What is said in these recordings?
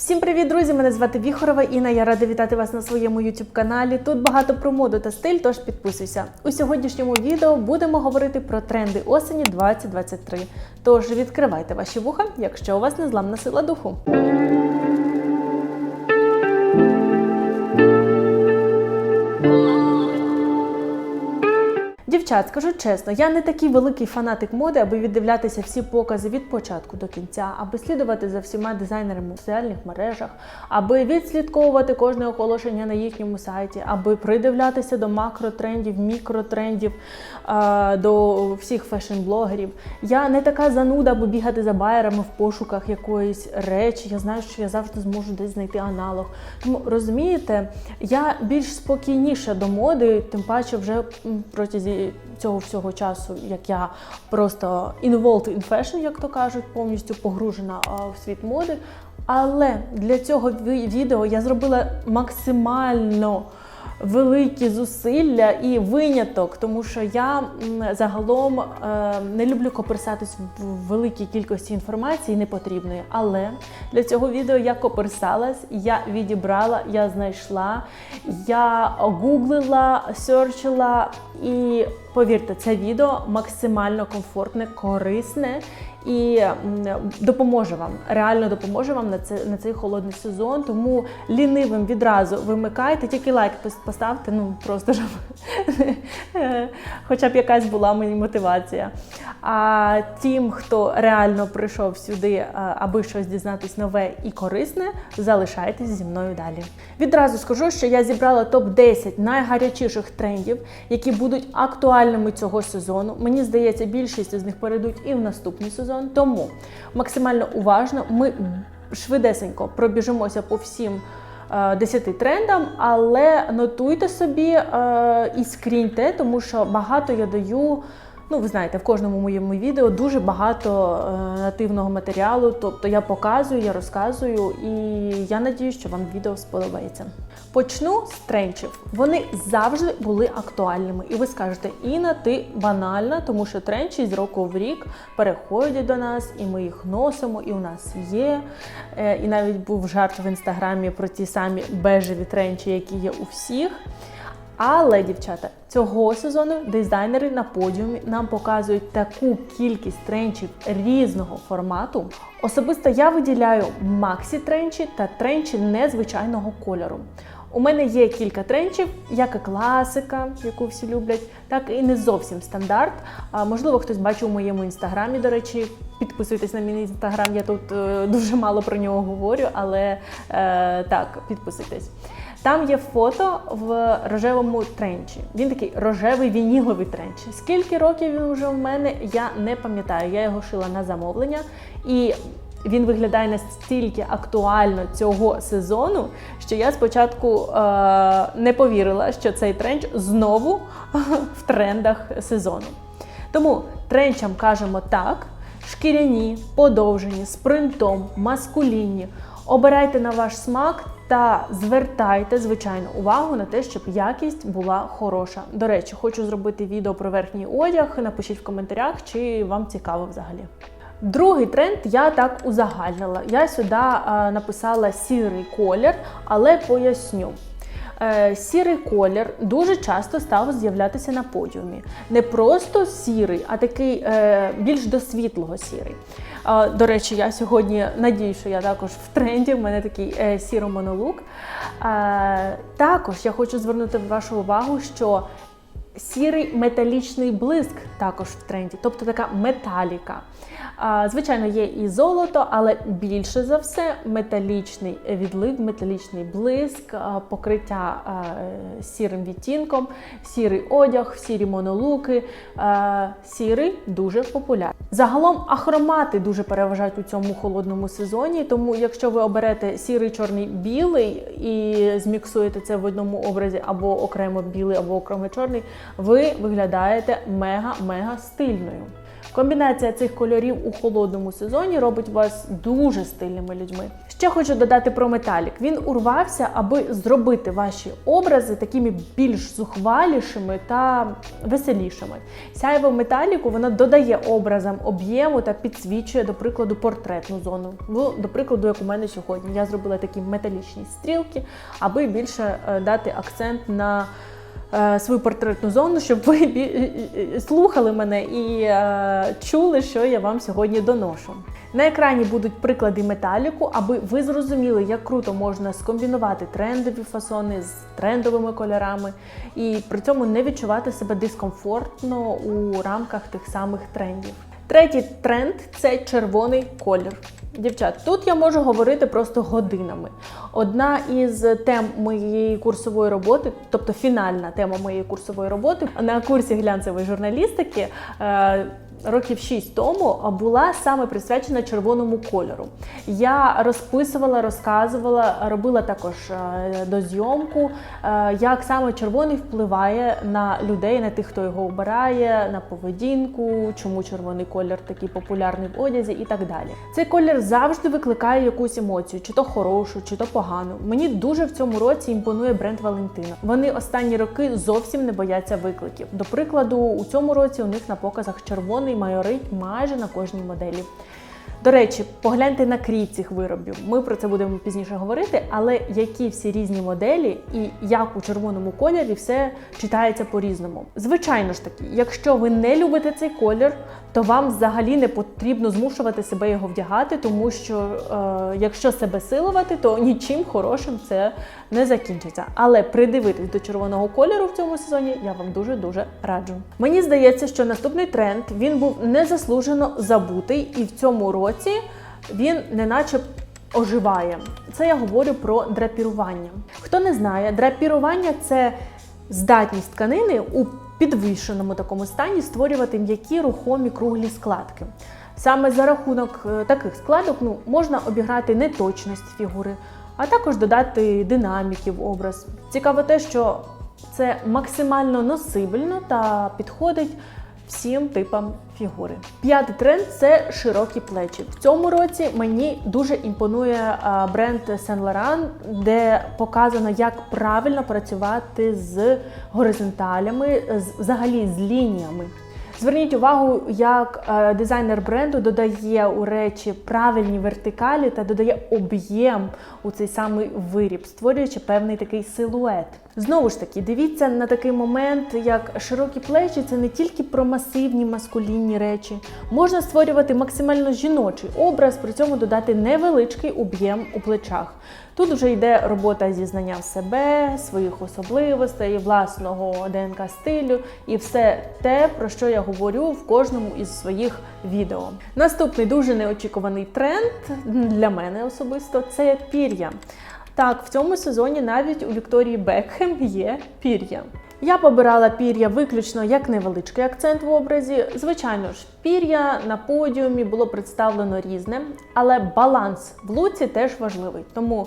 Всім привіт, друзі! Мене звати Віхорова Інна. Я рада вітати вас на своєму youtube каналі. Тут багато про моду та стиль, тож підписуйся. У сьогоднішньому відео будемо говорити про тренди осені 2023. Тож відкривайте ваші вуха, якщо у вас незламна сила духу. Дівчат, скажу чесно, я не такий великий фанатик моди, аби віддивлятися всі покази від початку до кінця, аби слідувати за всіма дизайнерами в соціальних мережах, аби відслідковувати кожне оголошення на їхньому сайті, аби придивлятися до макротрендів, мікротрендів, е, до всіх фешн-блогерів. Я не така зануда, аби бігати за байерами в пошуках якоїсь речі. Я знаю, що я завжди зможу десь знайти аналог. Тому розумієте, я більш спокійніша до моди, тим паче вже м, протязі цього всього часу, як я просто involved in fashion, як то кажуть, повністю погружена в світ моди. Але для цього відео я зробила максимально великі зусилля і виняток, тому що я загалом е, не люблю коперсатись в великій кількості інформації непотрібної. Але для цього відео я коперсалась, я відібрала, я знайшла, я гуглила, серчила і повірте, це відео максимально комфортне, корисне і допоможе вам, реально допоможе вам на це на цей холодний сезон. Тому лінивим відразу вимикайте, тільки лайк поставте, ну просто щоб хоча б якась була мені мотивація. А тим, хто реально прийшов сюди, аби щось дізнатись нове і корисне, залишайтесь зі мною далі. Відразу скажу, що я зібрала топ 10 найгарячіших трендів, які будуть актуальними цього сезону. Мені здається, більшість з них перейдуть і в наступний сезон. Тому максимально уважно ми швидесенько пробіжимося по всім. е, 10 трендам, але нотуйте собі е, і скріньте, тому що багато я даю. Ну, ви знаєте, в кожному моєму відео дуже багато е, нативного матеріалу. Тобто я показую, я розказую, і я надію, що вам відео сподобається. Почну з тренчів. Вони завжди були актуальними. І ви скажете, Інна, ти банальна, тому що тренчі з року в рік переходять до нас, і ми їх носимо, і у нас є. Е, І навіть був жарт в інстаграмі про ті самі бежеві тренчі, які є у всіх. Але, дівчата, цього сезону дизайнери на подіумі нам показують таку кількість тренчів різного формату. Особисто я виділяю максі тренчі та тренчі незвичайного кольору. У мене є кілька тренчів, як і класика, яку всі люблять, так і не зовсім стандарт. Можливо, хтось бачив у моєму інстаграмі. До речі, підписуйтесь на мій інстаграм. Я тут е, дуже мало про нього говорю, але е, так, підписуйтесь. Там є фото в рожевому тренчі. Він такий рожевий вініловий тренч. Скільки років він вже в мене, я не пам'ятаю. Я його шила на замовлення і. Він виглядає настільки актуально цього сезону, що я спочатку е, не повірила, що цей тренч знову в трендах сезону. Тому тренчам кажемо так: шкіряні, подовжені, з принтом, маскулінні. Обирайте на ваш смак та звертайте, звичайно, увагу на те, щоб якість була хороша. До речі, хочу зробити відео про верхній одяг. Напишіть в коментарях, чи вам цікаво взагалі. Другий тренд я так узагальнила. Я сюди е, написала сірий колір, але поясню. Е, Сірий колір дуже часто став з'являтися на подіумі. Не просто сірий, а такий е, більш до світлого сірий. До речі, я сьогодні надію, що я також в тренді. в мене такий е, сіро-монолук. Е, Також я хочу звернути вашу увагу, що Сірий металічний блиск також в тренді, тобто така металіка. Звичайно, є і золото, але більше за все металічний відлив, металічний блиск, покриття сірим відтінком, сірий одяг, сірі монолуки. Сірий дуже популярний. Загалом ахромати дуже переважають у цьому холодному сезоні. Тому, якщо ви оберете сірий, чорний, білий і зміксуєте це в одному образі, або окремо білий, або окремо чорний, ви виглядаєте мега-мега стильною. Комбінація цих кольорів у холодному сезоні робить вас дуже стильними людьми. Ще хочу додати про металік. Він урвався, аби зробити ваші образи такими більш зухвалішими та веселішими. Сяйво металіку воно додає образам об'єму та підсвічує, до прикладу, портретну зону. Ну, до прикладу, як у мене сьогодні. Я зробила такі металічні стрілки, аби більше е, дати акцент на свою портретну зону, щоб ви е, слухали мене і е, чули, що я вам сьогодні доношу. На екрані будуть приклади металіку, аби ви зрозуміли, як круто можна скомбінувати трендові фасони з трендовими кольорами, і при цьому не відчувати себе дискомфортно у рамках тих самих трендів. Третій тренд це червоний колір. Дівчат, тут я можу говорити просто годинами. Одна із тем моєї курсової роботи, тобто фінальна тема моєї курсової роботи на курсі глянцевої журналістики. Років 6 тому була саме присвячена червоному кольору. Я розписувала, розказувала, робила також е, дозйомку, е, як саме червоний впливає на людей, на тих, хто його обирає, на поведінку, чому червоний колір такий популярний в одязі і так далі. Цей колір завжди викликає якусь емоцію, чи то хорошу, чи то погану. Мені дуже в цьому році імпонує бренд Валентина. Вони останні роки зовсім не бояться викликів. До прикладу, у цьому році у них на показах червоний майорить майже на кожній моделі. До речі, погляньте на крій цих виробів. Ми про це будемо пізніше говорити, але які всі різні моделі і як у червоному кольорі все читається по-різному. Звичайно ж таки, якщо ви не любите цей колір, то вам взагалі не потрібно змушувати себе його вдягати, тому що е, якщо себе силувати, то нічим хорошим це не закінчиться. Але придивитись до червоного кольору в цьому сезоні я вам дуже дуже раджу. Мені здається, що наступний тренд він був незаслужено забутий, і в цьому році він неначе оживає. Це я говорю про драпірування. Хто не знає, драпірування це здатність тканини у підвищеному такому стані створювати м'які рухомі круглі складки. Саме за рахунок е, таких складок ну, можна обіграти неточність фігури, а також додати динаміки в образ. Цікаво те, що це максимально носибельно та підходить всім типам фігури. П'ятий тренд це широкі плечі. В цьому році мені дуже імпонує бренд Saint Laurent, де показано, як правильно працювати з горизонталями, взагалі з лініями. Зверніть увагу, як е, дизайнер бренду додає у речі правильні вертикалі та додає об'єм у цей самий виріб, створюючи певний такий силует. Знову ж таки, дивіться на такий момент, як широкі плечі це не тільки про масивні маскулінні речі. Можна створювати максимально жіночий образ, при цьому додати невеличкий об'єм у плечах. Тут вже йде робота зі знанням себе, своїх особливостей, власного ДНК стилю і все те, про що я говорю в кожному із своїх відео. Наступний дуже неочікуваний тренд для мене особисто це пір'я. Так, в цьому сезоні навіть у Вікторії Бекхем є пір'я. Я побирала пір'я виключно як невеличкий акцент в образі. Звичайно ж, пір'я на подіумі було представлено різне, але баланс в луці теж важливий. Тому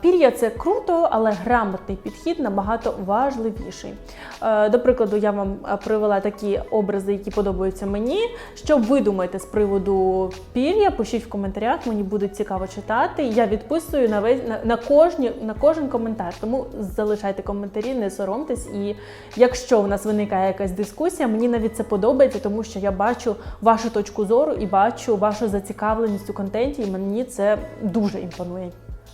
пір'я це круто, але грамотний підхід набагато важливіший. Е, До прикладу, я вам е, привела такі образи, які подобаються мені. Що ви думаєте з приводу пір'я? Пишіть в коментарях, мені буде цікаво читати. Я відписую на весь на, на кожні на кожен коментар. Тому залишайте коментарі, не соромтесь. І якщо в нас виникає якась дискусія, мені навіть це подобається, тому що я бачу вашу точку зору і бачу вашу зацікавленість у контенті, і мені це дуже імпонує.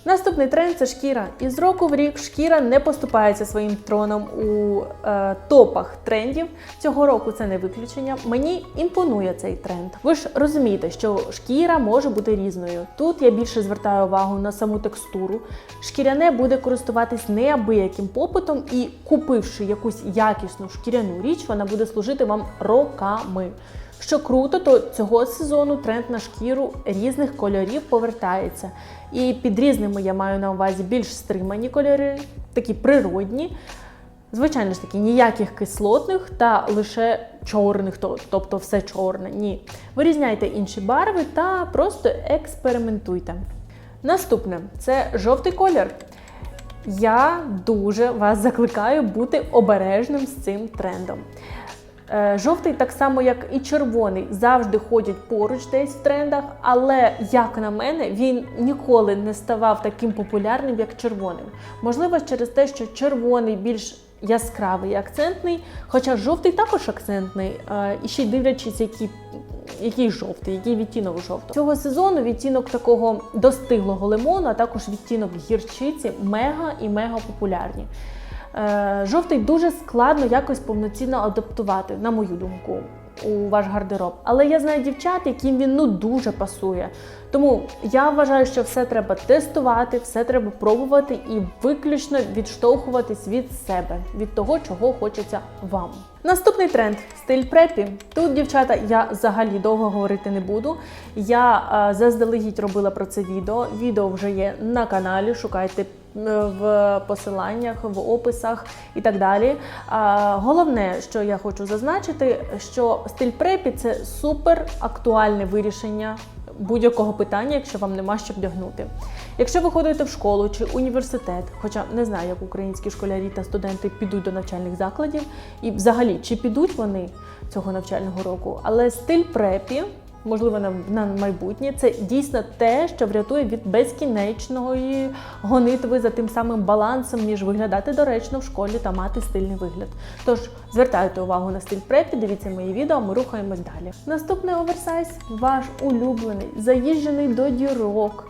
Наступний тренд це шкіра. І з року в рік шкіра не поступається своїм троном у е, топах трендів. Цього року це не виключення. Мені імпонує цей тренд. Ви ж розумієте, що шкіра може бути різною. Тут я більше звертаю увагу на саму текстуру. Шкіряне буде користуватись неабияким попитом, і купивши якусь якісну шкіряну річ, вона буде служити вам роками. Що круто, то цього сезону тренд на шкіру різних кольорів повертається. І під різними я маю на увазі більш стримані кольори, такі природні. Звичайно ж таки, ніяких кислотних та лише чорних, тобто все чорне. Ні. Вирізняйте інші барви та просто експериментуйте. Наступне це жовтий колір. Я дуже вас закликаю бути обережним з цим трендом. Е, Жовтий, так само як і червоний, завжди ходять поруч десь в трендах, але як на мене, він ніколи не ставав таким популярним, як червоним. Можливо, через те, що червоний більш яскравий і акцентний, хоча жовтий також акцентний, е, і ще й дивлячись, який, який жовтий, який відтінок жовтого. Цього сезону відтінок такого достиглого лимону, а також відтінок гірчиці мега і мега популярні. Е, Жовтий дуже складно якось повноцінно адаптувати, на мою думку, у ваш гардероб. Але я знаю дівчат, яким він ну дуже пасує. Тому я вважаю, що все треба тестувати, все треба пробувати і виключно відштовхуватись від себе, від того, чого хочеться вам. Наступний тренд стиль препі. Тут, дівчата, я взагалі довго говорити не буду. Я е, заздалегідь робила про це відео. Відео вже є на каналі. Шукайте в посиланнях, в описах і так далі. Головне, що я хочу зазначити, що стиль препі це супер актуальне вирішення будь-якого питання, якщо вам нема що вдягнути. Якщо ви ходите в школу чи університет, хоча не знаю, як українські школярі та студенти підуть до навчальних закладів, і взагалі чи підуть вони цього навчального року, але стиль препі. Можливо, на, на майбутнє це дійсно те, що врятує від безкінечної гонитви за тим самим балансом між виглядати доречно в школі та мати стильний вигляд. Тож звертайте увагу на стиль препі, дивіться мої відео, ми рухаємось далі. Наступний оверсайз, ваш улюблений, заїжджений до дірок.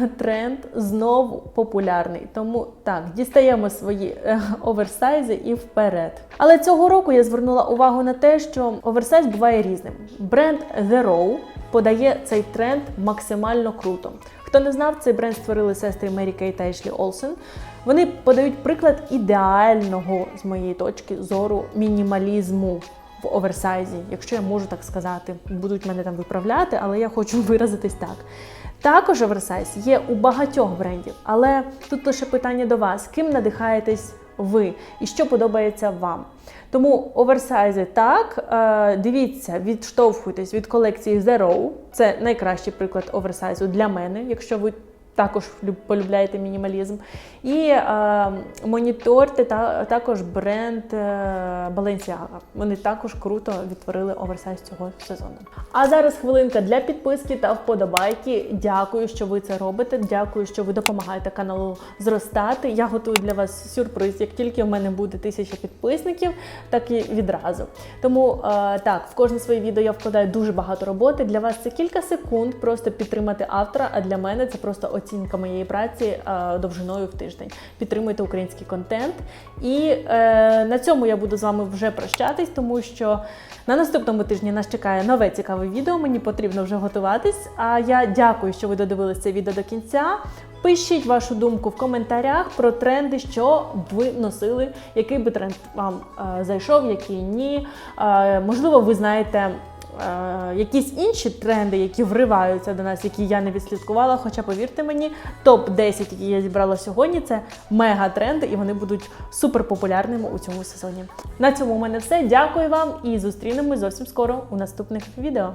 Тренд знову популярний. Тому так, дістаємо свої е, оверсайзи і вперед. Але цього року я звернула увагу на те, що оверсайз буває різним. Бренд The Row подає цей тренд максимально круто. Хто не знав, цей бренд створили сестри Мері Кей та Ешлі Олсен. Вони подають приклад ідеального, з моєї точки зору, мінімалізму в оверсайзі, якщо я можу так сказати. Будуть мене там виправляти, але я хочу виразитись так. Також оверсайз є у багатьох брендів, але тут лише питання до вас: ким надихаєтесь ви і що подобається вам. Тому оверсайзи так, е, дивіться, відштовхуйтесь від колекції Zero. Це найкращий приклад оверсайзу для мене, якщо ви також люб- полюбляєте мінімалізм. І е, моніторте та, також бренд е, Balenciaga. Вони також круто відтворили оверсайз цього сезону. А зараз хвилинка для підписки та вподобайки. Дякую, що ви це робите. Дякую, що ви допомагаєте каналу зростати. Я готую для вас сюрприз. Як тільки в мене буде тисяча підписників, так і відразу. Тому е, так, в кожне своє відео я вкладаю дуже багато роботи. Для вас це кілька секунд, просто підтримати автора. А для мене це просто оцінка моєї праці е, довжиною в тиждень. Підтримуйте український контент. І е, на цьому я буду з вами вже прощатись, тому що на наступному тижні нас чекає нове цікаве відео. Мені потрібно вже готуватись. А я дякую, що ви додивилися це відео до кінця. Пишіть вашу думку в коментарях про тренди, що б ви носили, який би тренд вам е, зайшов, який ні. Можливо, ви знаєте. Е, Якісь інші тренди, які вриваються до нас, які я не відслідкувала. Хоча, повірте мені, топ 10, які я зібрала сьогодні, це мега тренди, і вони будуть суперпопулярними у цьому сезоні. На цьому у мене все. Дякую вам і зустрінемось зовсім скоро у наступних відео.